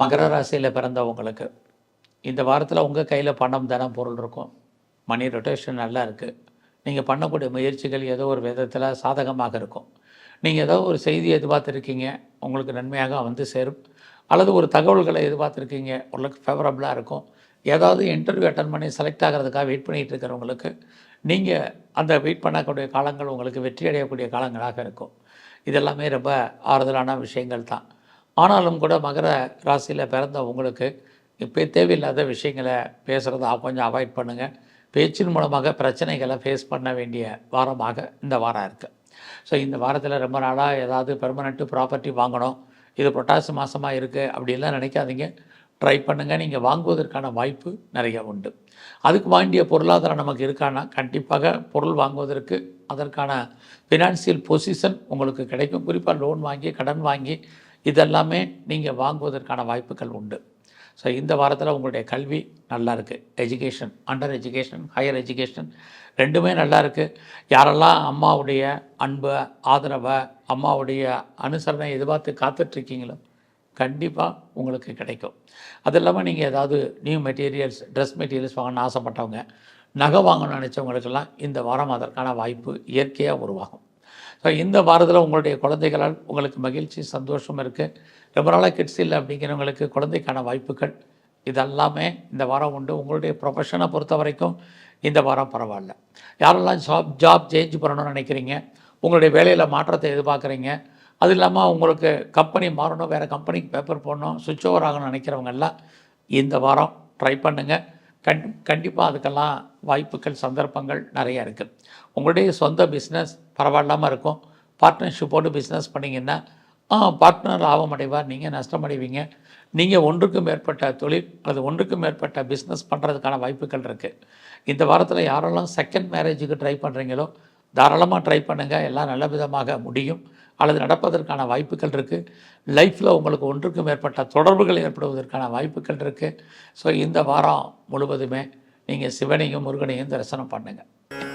மகர ராசியில் பிறந்தவங்களுக்கு இந்த வாரத்தில் உங்கள் கையில் பணம் தனம் பொருள் இருக்கும். மணி ரொட்டேஷன் நல்லா இருக்குது நீங்கள் பண்ணக்கூடிய முயற்சிகள் ஏதோ ஒரு விதத்தில் சாதகமாக இருக்கும். நீங்கள் ஏதோ ஒரு செய்தி எதிர்பார்த்துருக்கீங்க உங்களுக்கு நன்மையாக வந்து சேரும். அல்லது ஒரு தகவல்களை எதிர்பார்த்துருக்கீங்க உங்களுக்கு ஃபேவரபுளாக இருக்கும். ஏதாவது இன்டர்வியூ அட்டன் பண்ணி செலக்ட் ஆகிறதுக்காக வெயிட் பண்ணிகிட்டு இருக்கிறவங்களுக்கு நீங்கள் அந்த வெயிட் பண்ணக்கூடிய காலங்கள் உங்களுக்கு வெற்றி அடையக்கூடிய காலங்களாக இருக்கும். இதெல்லாமே ரொம்ப ஆறுதலான விஷயங்கள் தான். ஆனாலும் கூட மகர ராசியில் பிறந்த உங்களுக்கு இப்போ தேவையில்லாத விஷயங்களை பேசுகிறத கொஞ்சம் அவாய்ட் பண்ணுங்கள் பேச்சின் மூலமாக பிரச்சனைகளை ஃபேஸ் பண்ண வேண்டிய வாரமாக இந்த வாரம் இருக்குது ஸோ இந்த வாரத்தில் ரொம்ப நாளாக ஏதாவது பெர்மனெண்ட்டு ப்ராப்பர்ட்டி வாங்கணும். இது புரட்டாசி மாதமாக இருக்குது அப்படின்லாம் நினைக்காதீங்க. ட்ரை பண்ணுங்கள் நீங்கள் வாங்குவதற்கான வாய்ப்பு நிறைய உண்டு. அதுக்கு வேண்டிய பொருளாதாரம் நமக்கு இருக்கான்னா கண்டிப்பாக பொருள் வாங்குவதற்கு அதற்கான ஃபினான்சியல் பொசிஷன் உங்களுக்கு கிடைக்கும். குறிப்பாக லோன் வாங்கி கடன் வாங்கி இதெல்லாமே நீங்கள் வாங்குவதற்கான வாய்ப்புகள் உண்டு. ஸோ இந்த வாரத்தில் உங்களுடைய கல்வி நல்லா இருக்குது education under education higher education ரெண்டுமே நல்லா இருக்குது யாரெல்லாம் அம்மாவுடைய அன்பை ஆதரவை அம்மாவுடைய அனுசரணை எதிர்பார்த்து காத்துட்ருக்கீங்களோ கண்டிப்பாக உங்களுக்கு கிடைக்கும். அது இல்லாமல் நீங்கள் ஏதாவது நியூ மெட்டீரியல்ஸ் ட்ரெஸ் மெட்டீரியல்ஸ் வாங்கணும்னு ஆசைப்பட்டவங்க நகை வாங்கணும்னு நினச்சவங்களுக்கெல்லாம் இந்த வாரம் அதற்கான வாய்ப்பு இயற்கையாக உருவாகும். ஸோ இந்த வாரத்தில் உங்களுடைய குழந்தைகளால் உங்களுக்கு மகிழ்ச்சி சந்தோஷம் இருக்குது ரொம்ப நாளாக கிட்ஸ் இல்லை அப்படிங்கிறவங்களுக்கு குழந்தைக்கான வாய்ப்புகள் இதெல்லாமே இந்த வாரம் உண்டு. உங்களுடைய ப்ரொஃபஷனை பொறுத்த வரைக்கும் இந்த வாரம் பரவாயில்ல. யாரெல்லாம் ஜாப் ஜாப் சேஞ்ச் பண்ணணும்னு நினைக்கிறீங்க? உங்களுடைய வேலையில் மாற்றத்தை எதிர்பார்க்குறீங்க? அது இல்லாமல் உங்களுக்கு கம்பெனி மாறணும் வேறு கம்பெனிக்கு பேப்பர் போடணும் சுவிட்ச் ஓவர் ஆகணும்னு நினைக்கிறவங்க எல்லாம் இந்த வாரம் ட்ரை பண்ணுங்கள் கண் கண்டிப்பாக அதுக்கெல்லாம் வாய்ப்புகள் சந்தர்ப்பங்கள் நிறைய இருக்குது உங்களுடைய சொந்த பிஸ்னஸ் பரவாயில்லாமல் இருக்கும். பார்ட்னர்ஷிப்போடு பிஸ்னஸ் பண்ணிங்கன்னா ஆ பார்ட்னர் லாபம் அடைவார் நீங்கள் நஷ்டமடைவீங்க. நீங்கள் ஒன்றுக்கும் மேற்பட்ட தொழில் அல்லது ஒன்றுக்கும் மேற்பட்ட பிஸ்னஸ் பண்ணுறதுக்கான வாய்ப்புகள் இருக்குது இந்த வாரத்தில் யாரெல்லாம் செகண்ட் மேரேஜுக்கு ட்ரை பண்ணுறீங்களோ தாராளமாக ட்ரை பண்ணுங்கள் எல்லாம் நல்ல விதமாக முடியும். அல்லது நடப்பதற்கான வாய்ப்புகள் இருக்குது லைஃப்பில் உங்களுக்கு ஒன்றுக்கு மேற்பட்ட தொடர்புகள் ஏற்படுவதற்கான வாய்ப்புகள் இருக்குது ஸோ இந்த வாரம் முழுவதுமே நீங்கள் சிவனையும் முருகனையும் தரிசனம் பண்ணுங்கள்